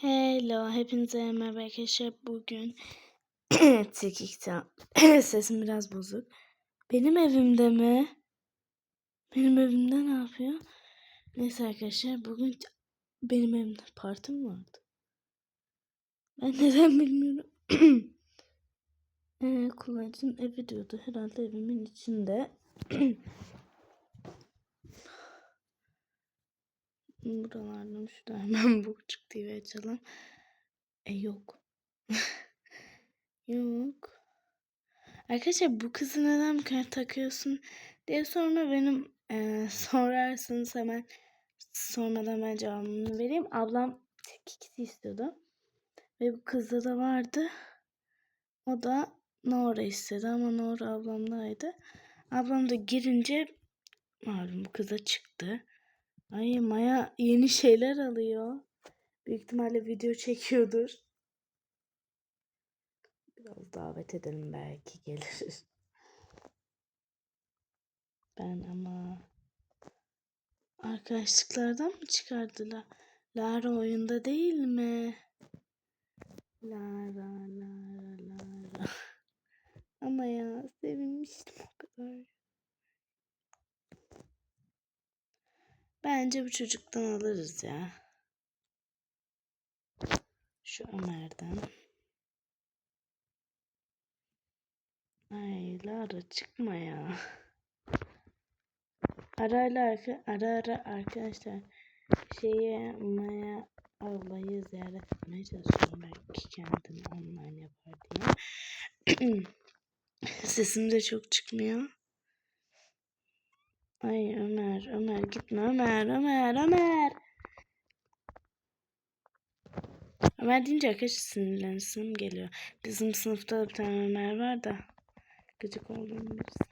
Hello, hepinize merhaba arkadaşlar. Bugün Tikik'ten sesim biraz bozuk. Benim evimde mi? Benim evimde ne yapıyor? Neyse arkadaşlar bugün benim evimde parti mi vardı? Ben neden bilmiyorum. ee, kullanıcının evi diyordu. Herhalde evimin içinde. Buralardan şurada hemen bu çık TV açalım. E yok. yok. Arkadaşlar bu kızı neden takıyorsun diye sorma benim e, sorarsınız hemen sormadan ben cevabını vereyim. Ablam tek ikisi istiyordu. Ve bu kızda da vardı. O da Nora istedi ama Nora ablamdaydı. Ablam da girince malum bu kıza çıktı. Ay Maya yeni şeyler alıyor. Büyük ihtimalle video çekiyordur. Biraz davet edelim belki gelir. Ben ama arkadaşlıklardan mı çıkardılar? Lara oyunda değil mi? Lara, Lara, Lara. Ama ya sevinmiştim o kadar. Bence bu çocuktan alırız ya. Şu Ömer'den. Ay Lara çıkma ya. Ara ara, ara, ara arkadaşlar şeye Maya ablayı ziyaret etmeye çalışıyorum. Belki kendini online yapar diye. Sesim de çok çıkmıyor. Ay Ömer, Ömer gitme Ömer, Ömer, Ömer. Ömer deyince arkadaşlar sinirlensim geliyor. Bizim sınıfta bir tane Ömer var da gıcık olduğum birisi.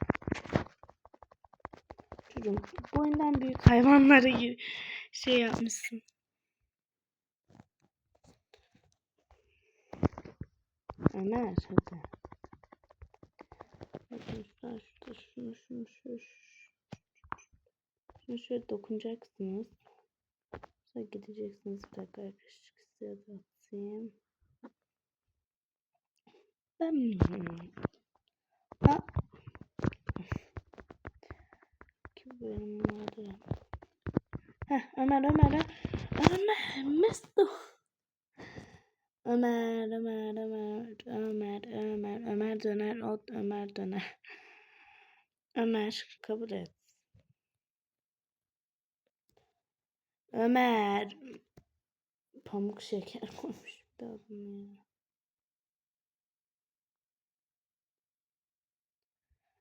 Çocuğum boyundan büyük hayvanlara gibi şey yapmışsın. Ömer hadi. Bakın şurada şurada şunu şunu şunu şunu şöyle dokunacaksınız. Sonra gideceksiniz bir dakika arkadaşlar de atayım. Ben ha. Kim benim vardı? Heh, Ömer Ömer Ömer Mesut. Ömer Ömer Ömer Ömer Ömer Ömer döner ot Ömer döner. Ömer kabul et. Ömer pamuk şeker koymuş bir bunu ya.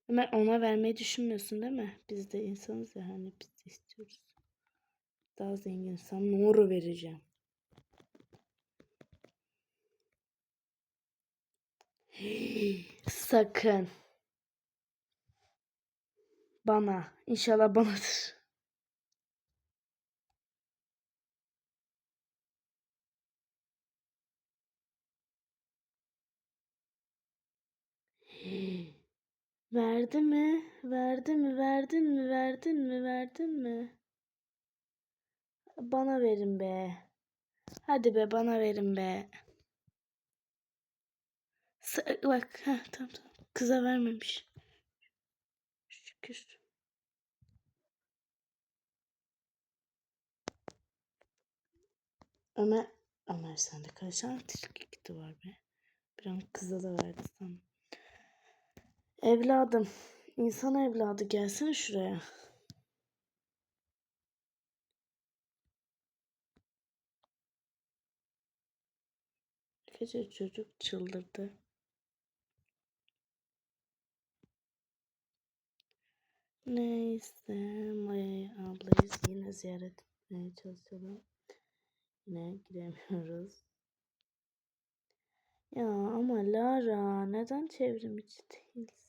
Ömer ona vermeyi düşünmüyorsun değil mi? Biz de insanız ya hani biz de istiyoruz. Daha zengin sana Nuru vereceğim. Sakın. Bana. İnşallah banadır. Verdi mi? Verdi mi? Verdin mi? Verdin mi? Verdin mi? Bana verin be. Hadi be bana verin be. Sa bak ha tamam tamam. Kıza vermemiş. Şükür. Ömer Ömer sende kaç tane tilki var be? Bir an kıza da verdi sana. Evladım. insan evladı gelsene şuraya. Gece çocuk çıldırdı. Neyse Maya ablayı yine ziyaret etmeye çalışalım. Yine giremiyoruz. Ya ama Lara neden çevrim içi değilsin?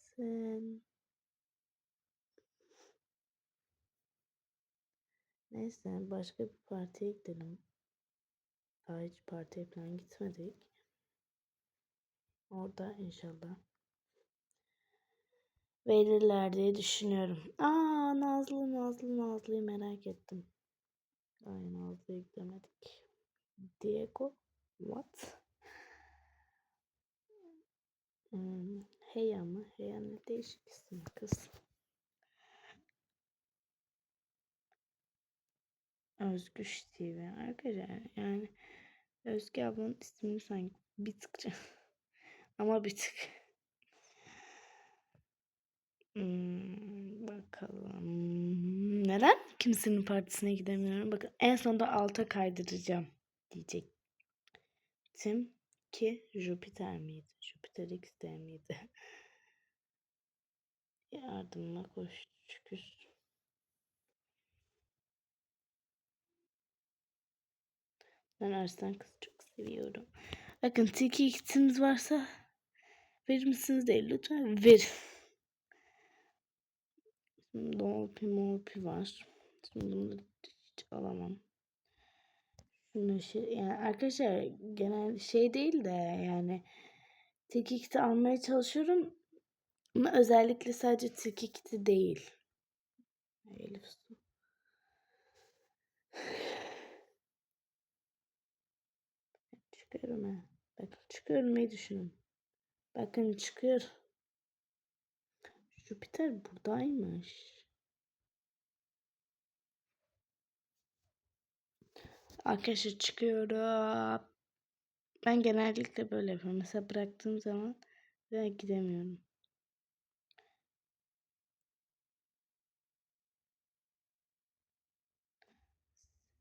Neyse başka bir partiye gidelim. Daha hiç partiye falan gitmedik. Orada inşallah verirler diye düşünüyorum. Aa Nazlı Nazlı Nazlı'yı merak ettim. Ay Nazlı'yı yüklemedik. Diego What? Hmm, Heya mı? Heya ne değişik isim kız. Özgüç TV arkadaşlar yani Özge ablanın ismini sanki bir tıkça ama bir tık. Hmm, bakalım. Neden kimsenin partisine gidemiyorum? Bakın en sonunda alta kaydıracağım diyecektim ki Jüpiter miydi? Jüpiter X'de miydi? Yardıma koş şükür. Ben Arslan kızı çok seviyorum. Bakın Tiki X'iniz varsa verir misiniz değil lütfen. Şimdi Dolpi Molpi var. Şimdi bunu hiç alamam. Yani arkadaşlar genel şey değil de yani Tiki X'i almaya çalışıyorum. Ama özellikle sadece Tiki X'i değil. Elif su. Çıkıyorum ha. Bakın çıkıyorum düşünün. Bakın çıkıyor. Jüpiter buradaymış. Arkadaşlar çıkıyorum. Ben genellikle böyle yapıyorum. Mesela bıraktığım zaman ben gidemiyorum.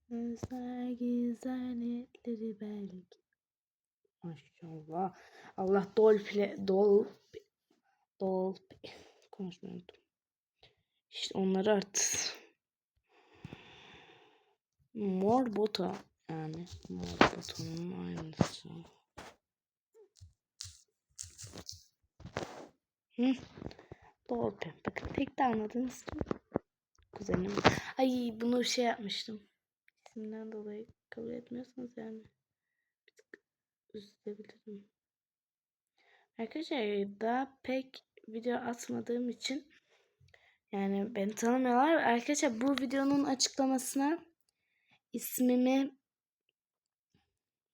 Sözler güzellikleri belki. Maşallah. Allah dolpile dol dol konuşmuyorum. İşte onları artık mor bota yani mor botanın aynısı. Hı. Dolpe. Bakın tek de anladınız mı? Kuzenim. Ay bunu şey yapmıştım. İsimden dolayı kabul etmiyorsanız yani bir tık üzülebilirim. Arkadaşlar daha pek video atmadığım için yani beni tanımıyorlar. Arkadaşlar bu videonun açıklamasına ismimi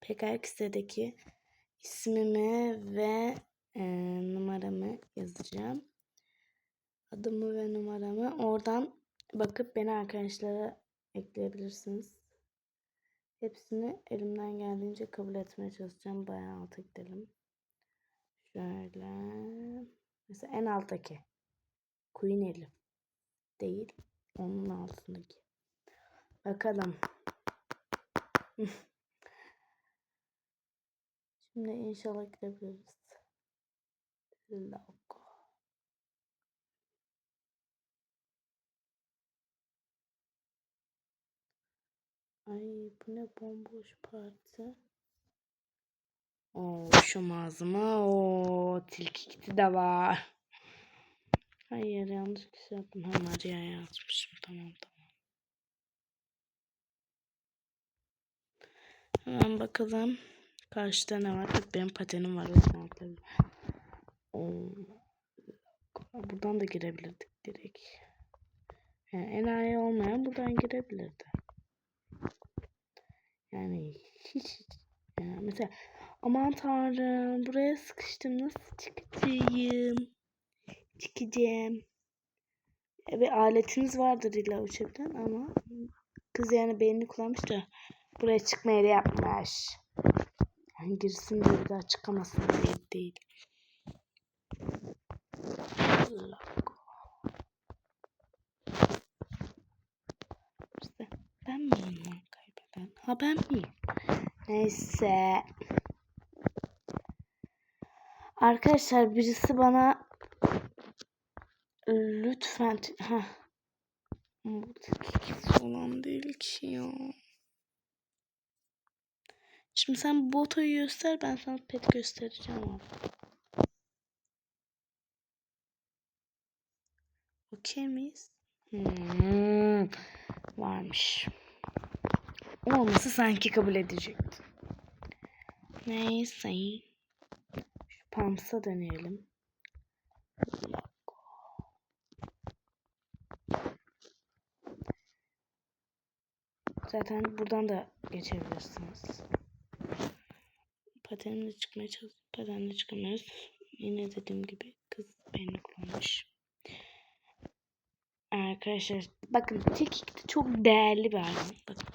PKX'deki ismimi ve e, numaramı yazacağım. Adımı ve numaramı oradan bakıp beni arkadaşlara ekleyebilirsiniz. Hepsini elimden geldiğince kabul etmeye çalışacağım. Bayağı alta gidelim. Şöyle. Mesela en alttaki. Queen Elif. Değil. Onun altındaki. Bakalım. Şimdi inşallah gidebiliriz. Logo. Ay bu ne bomboş parti. Oo şu mağazıma o tilki kiti de var. Hayır yanlış bir şey yaptım. Ha Maria yazmışım. Tamam tamam. Hemen bakalım. Karşıda ne var? Benim patenim var. Oo. Buradan da girebilirdik direkt. Yani enayi olmayan buradan girebilirdi. Yani hiç, hiç yani mesela aman tanrım buraya sıkıştım nasıl çıkacağım? Çıkacağım. E, aletiniz vardır illa uçabilen ama kız yani beynini kullanmış da buraya çıkmaya da yapmış. Yani girsin diye bir daha çıkamasın diye değil. Ben miyim lan kaybeden? Ha ben miyim? Neyse. Arkadaşlar birisi bana lütfen ha bu olan değil ki ya. Şimdi sen botoyu göster ben sana pet göstereceğim abi. Okey miyiz? Hmm, varmış. Olması sanki kabul edecekti. Neyse. Şu Pams'a dönelim. Zaten buradan da geçebilirsiniz. Patenimle çıkmaya çalıştık. Patenle çıkamıyoruz. Yine dediğim gibi kız beni kullanmış. Arkadaşlar bakın Tilkik de çok değerli bir hayvan. Bakın.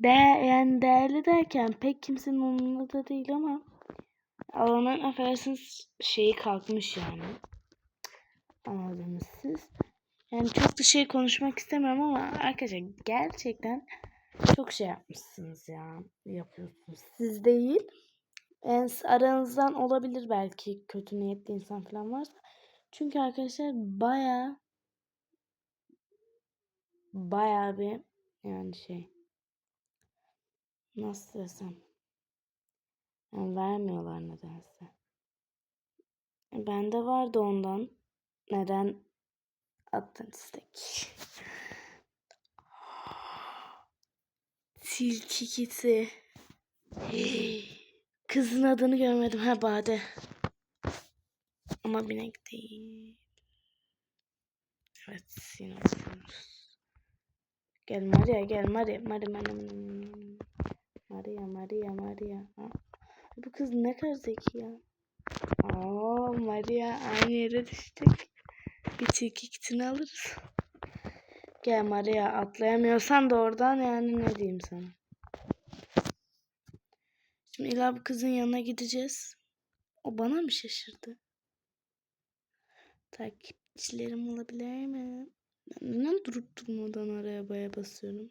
De yani değerli derken pek kimsenin umurunda da değil ama alanın affedersiniz şeyi kalkmış yani. Anladınız siz. Yani çok da şey konuşmak istemiyorum ama arkadaşlar gerçekten çok şey yapmışsınız ya. Yapıyorsunuz. Siz değil. Yani aranızdan olabilir belki kötü niyetli insan falan varsa. Çünkü arkadaşlar baya baya bir yani şey nasıl desem yani vermiyorlar nedense. Bende vardı ondan. Neden attın istek? Tilki kiti. Kızın adını görmedim. Ha Bade. Ama binek değil. Evet yine okuyoruz. Gel Maria gel Maria. Maria Maria Maria Maria Maria. Ha. Bu kız ne kadar zeki ya. Aa Maria aynı yere düştük. Bir tilki kitini alırız. Gel Maria atlayamıyorsan da oradan yani ne diyeyim sana. Şimdi illa kızın yanına gideceğiz. O bana mı şaşırdı? Takipçilerim olabilir mi? Neden durup durmadan arabaya basıyorum?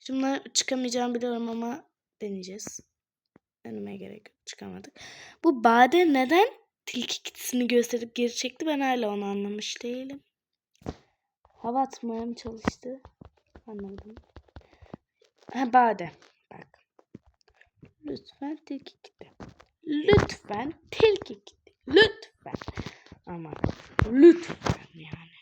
Şimdi çıkamayacağım biliyorum ama deneyeceğiz. Denemeye gerek yok. Çıkamadık. Bu Bade neden tilki kitisini gösterip geri çekti? Ben hala onu anlamış değilim. Hava atmaya mı çalıştı? Anlamadım. Ha Bade. Bak. Lütfen tilki kiti. Lütfen tilki kiti. Lütfen. Ama lütfen yani.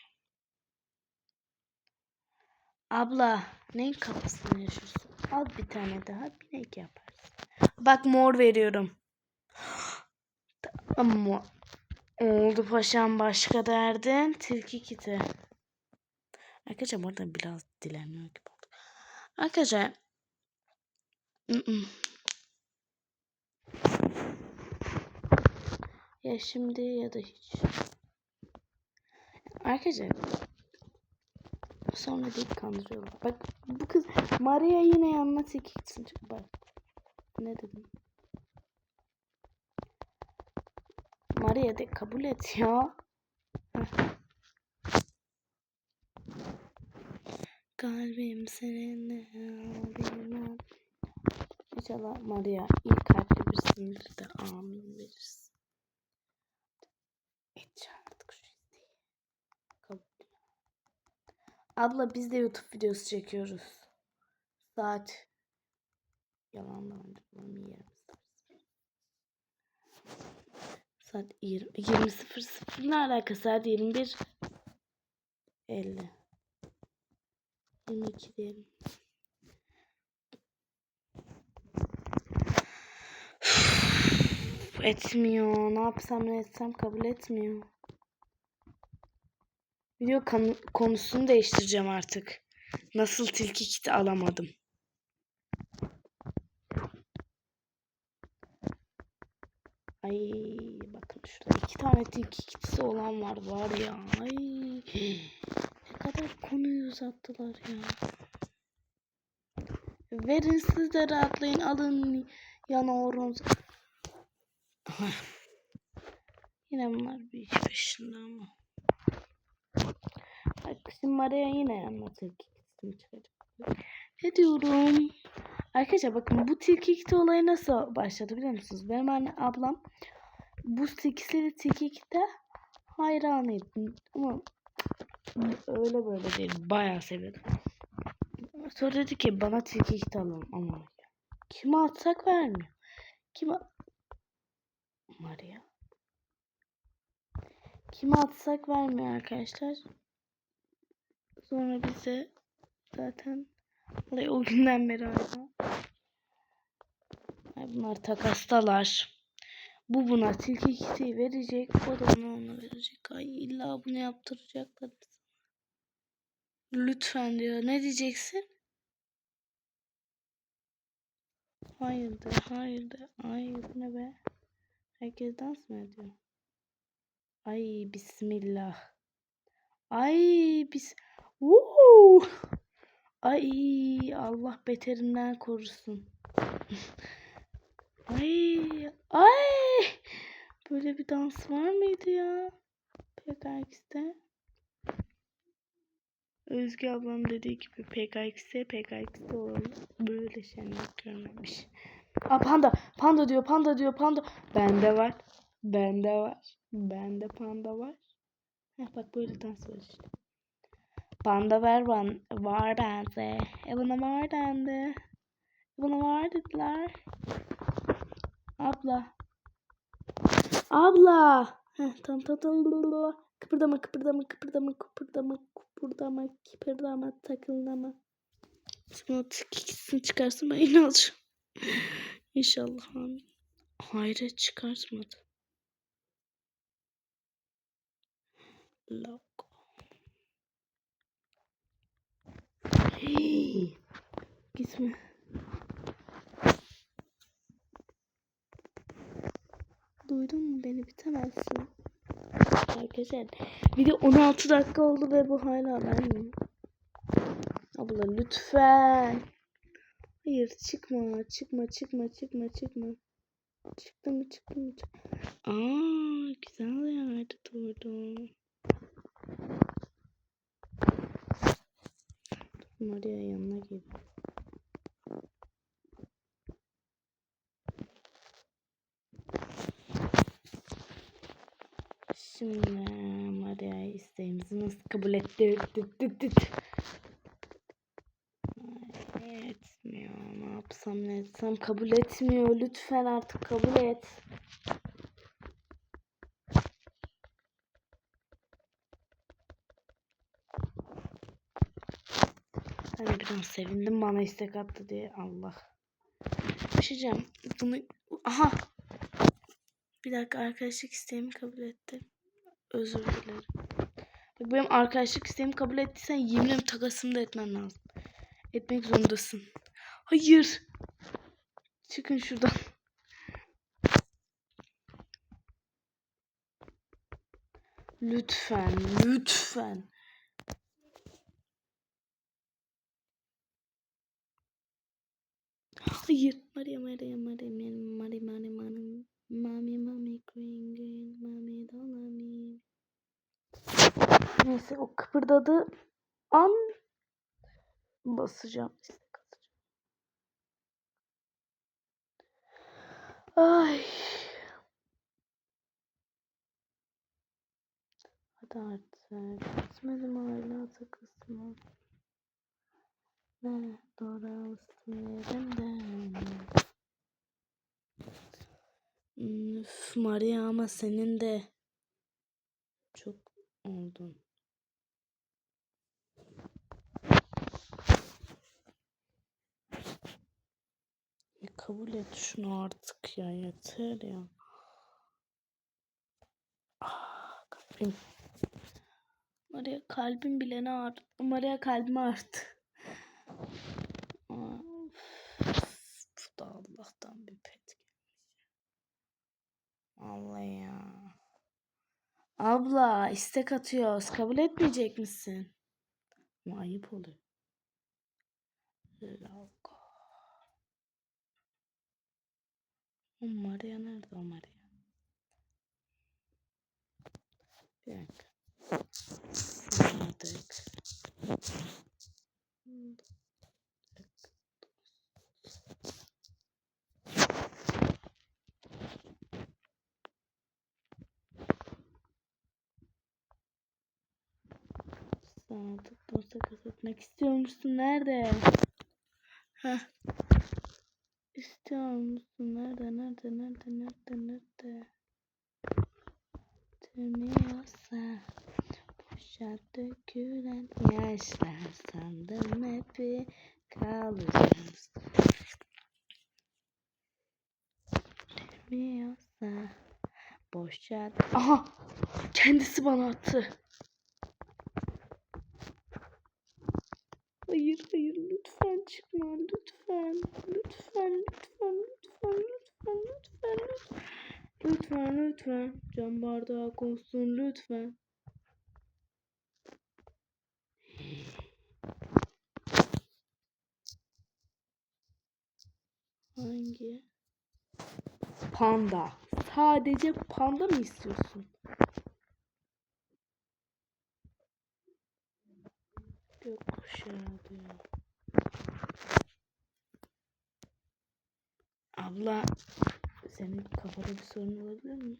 Abla neyin kafasını yaşıyorsun? Al bir tane daha binek yaparsın. Bak mor veriyorum. Ama oldu paşam başka derdin. Tilki kiti. Arkadaşlar burada biraz dileniyor gibi oldu. Arkadaşlar ya şimdi ya da hiç. Arkadaşlar sonra deyip kandırıyorlar. Bak bu kız Maria yine yanına çekilsin. Bak ne dedim. Maria de kabul et ya. Kalbim seninle bilmem. İnşallah Maria iyi kalpli birisindir de amin verirsin. Et artık şu isteği. Kabul. Abla biz de YouTube videosu çekiyoruz. Saat. Yalan da yerim. Saat 20. 20.00 ne alakası? Saat 21. 50. 22 diyelim. etmiyor. Ne yapsam ne etsem kabul etmiyor. Video konusunu değiştireceğim artık. Nasıl tilki kiti alamadım. Ay bakın şurada iki tane tilki kitisi olan var var ya. Ay kadar konuyu uzattılar ya. Verin siz de rahatlayın alın yana orunuzu. yine bunlar bir iş peşinde ama. Bak şimdi Maria yine anlatır çıkacak. Ne diyorum? Arkadaşlar bakın bu tilki kiti olayı nasıl başladı biliyor musunuz? Benim anne ablam bu tilkisiyle tilki kite hayranıydı. Ama öyle böyle değil. Bayağı seviyordum. Sonra dedi ki bana tilki kiti alalım ama kime atsak vermiyor. Kime Maria. Kime atsak vermiyor arkadaşlar. Sonra bize zaten o günden beri hala. Bunlar takastalar. Bu buna tilki kiti verecek. O da ona onu verecek. Ay illa bunu yaptıracaklar. Lütfen diyor. Ne diyeceksin? Hayır de, hayır de. Ay bu ne be? Herkes dans mı ediyor? Ay bismillah. Ay bis. Uuu. Ay Allah beterinden korusun. Ay ay. Böyle bir dans var mıydı ya? PKX'te. Özge ablam dediği gibi PKX'te PKX'te olalım. Böyle şenlik görmemiş. Aa panda. Panda diyor panda diyor panda. Bende var. Bende var. Bende panda var. Heh, bak böyle dans var işte. Panda var ban var bende. E buna var dendi. E buna var dediler. Abla. Abla. Heh, tam tam tam. Kıpırdama kıpırdama kıpırdama kıpırdama kıpırdama kıpırdama takıldama. Sonra ikisini çıkarsın ben yine alacağım. İnşallah amin. Hayret çıkartmadı. Logo. Hey. Gitme. Duydun mu beni bitemezsin. Arkadaşlar video 16 dakika oldu ve bu hala ben Abla lütfen. Hayır çıkma çıkma çıkma çıkma çıkma. Çıktı mı çıktı mı? Çık- Aa güzel yerde durdum. Maria yanına gel. Şimdi Maria isteğimizi nasıl kabul etti? Dıt dıt. Ay, Etmiyor. Ne yapsam ne etsem kabul etmiyor. Lütfen artık kabul et. Ben de biraz sevindim bana istek attı diye. Allah. Şey diyeceğim. Bunu... Aha. Bir dakika arkadaşlık isteğimi kabul etti. Özür dilerim. Bak benim arkadaşlık isteğimi kabul ettiysen yeminim takasını da etmen lazım. Etmek zorundasın. Hayır. Çıkın şuradan. Lütfen, lütfen. Hayır. Maria, Maria, Maria, Maria, Maria, Maria, Maria. Mami, mami, green, green, Neyse o kıpırdadı an basacağım. Ay. Hadi artık. Gitmedim hala takısına. Ne doğru yerimden. Üf Maria ama senin de çok oldun. Ya kabul et şunu artık ya yeter ya. Ah, kalbim. Maria kalbim bile ne ağrıdı. Maria kalbim üf, Bu da Allah'tan bir pet gelmiş. Allah ya. Abla istek atıyoruz. Kabul etmeyecek misin? Ama ayıp oluyor. Logo. O Maria nerede o Maria? Bir. Sadık dosta kasıtmak istiyor musun? Nerede? Heh. İstiyor musun? Nerede? Nerede? Nerede? Nerede? Nerede? Temiyorsa boşa dökülen yaşlar sandım hep kalacağız. Temiyorsa boşa... Aha! Kendisi bana attı. Hayır hayır lütfen. çıkma lütfen. Lütfen lütfen lütfen lütfen lütfen lütfen. Lütfen lütfen. Cam bardağı olsun lütfen. Hangi? Panda. Sadece panda mı istiyorsun? Gökkuşağı diyor. Abla senin kafada bir sorun olabilir mi?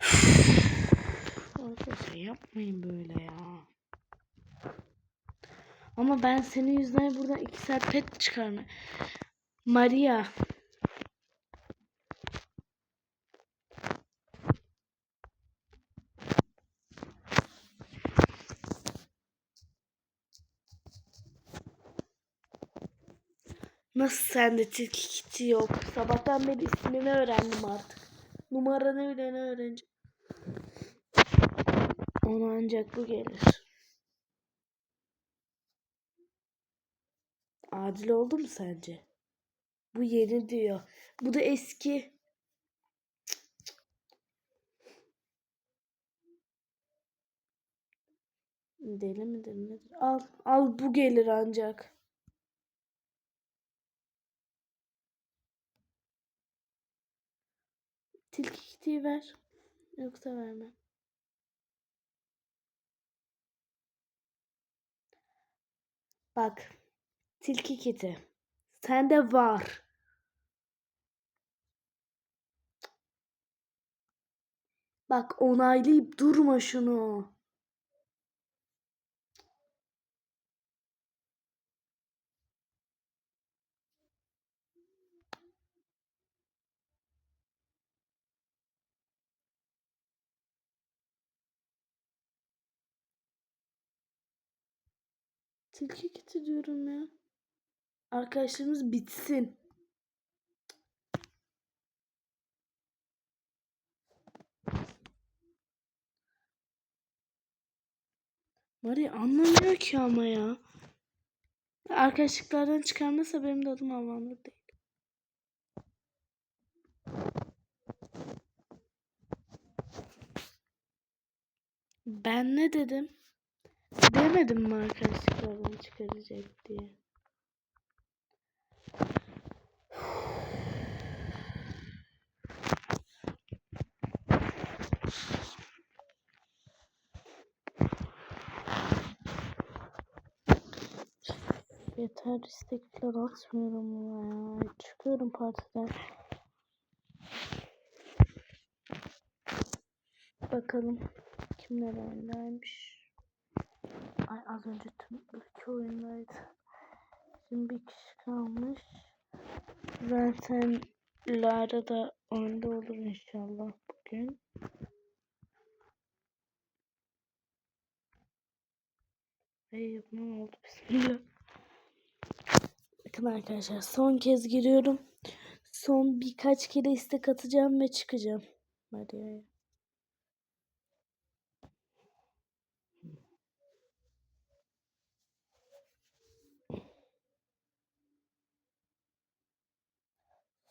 Arkadaşlar yapmayın böyle ya. Ama ben senin yüzünden buradan iki saat pet çıkarma. Maria. Nasıl sende tilki kiti yok? Sabahtan beri ismini öğrendim artık. Numaranı bile ne öğreneceğim? Ona ancak bu gelir. Adil oldu mu sence? Bu yeni diyor. Bu da eski. Deli midir nedir? Al. Al bu gelir ancak. Tilki kitiyi ver. Yoksa vermem. Bak. Tilki kiti. Sende var. Bak onaylayıp durma şunu. Tilki kiti diyorum ya. Arkadaşlarımız bitsin. Mari anlamıyor ki ama ya. Arkadaşlıklardan çıkarmasa benim de adım Almanlık değil. Ben ne dedim? Demedim mi arkadaşlıklardan çıkaracak diye. Yeter istek falan atmıyorum ya. Çıkıyorum partiden. Bakalım kimler oyundaymış. Ay az önce tüm ülke oyundaydı. Şimdi bir kişi kalmış. Zaten Lara da oyunda olur inşallah bugün. Ay ne oldu bismillah. Bakın arkadaşlar son kez giriyorum. Son birkaç kere istek atacağım ve çıkacağım. Maria'ya.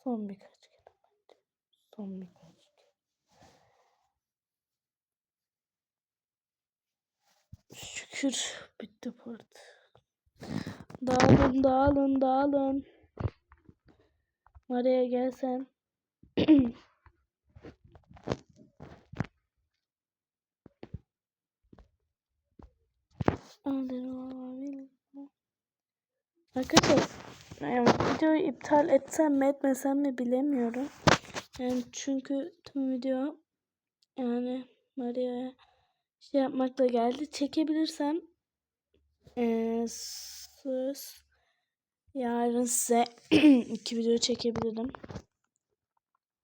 Son birkaç kere bence. Son birkaç kere. Şükür bitti part. Dağılın dağılın dağılın. Maria gel sen. Arkadaşlar yani videoyu iptal etsem mi etmesem mi bilemiyorum. Yani çünkü tüm video yani Maria'ya şey yapmakla geldi. Çekebilirsem ee, söz yarın size iki video çekebilirim.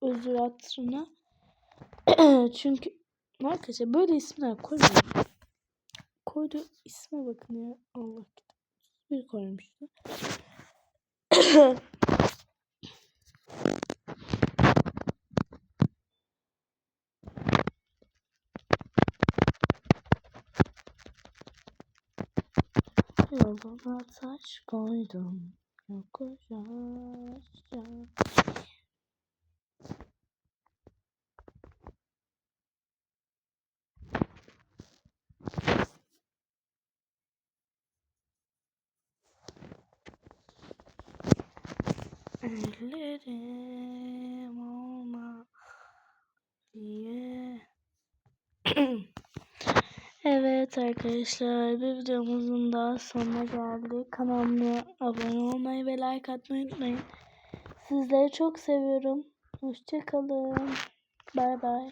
Özür hatırına. çünkü arkadaşlar böyle isimler koymayın. Koydu isme bakın ya. Allah bir koymuştu. Yoluma taş koydum, yokuşa aşağı. Arkadaşlar bir videomuzun daha sonuna geldik. Kanalıma abone olmayı ve like atmayı unutmayın. Sizleri çok seviyorum. Hoşçakalın. Bay bay.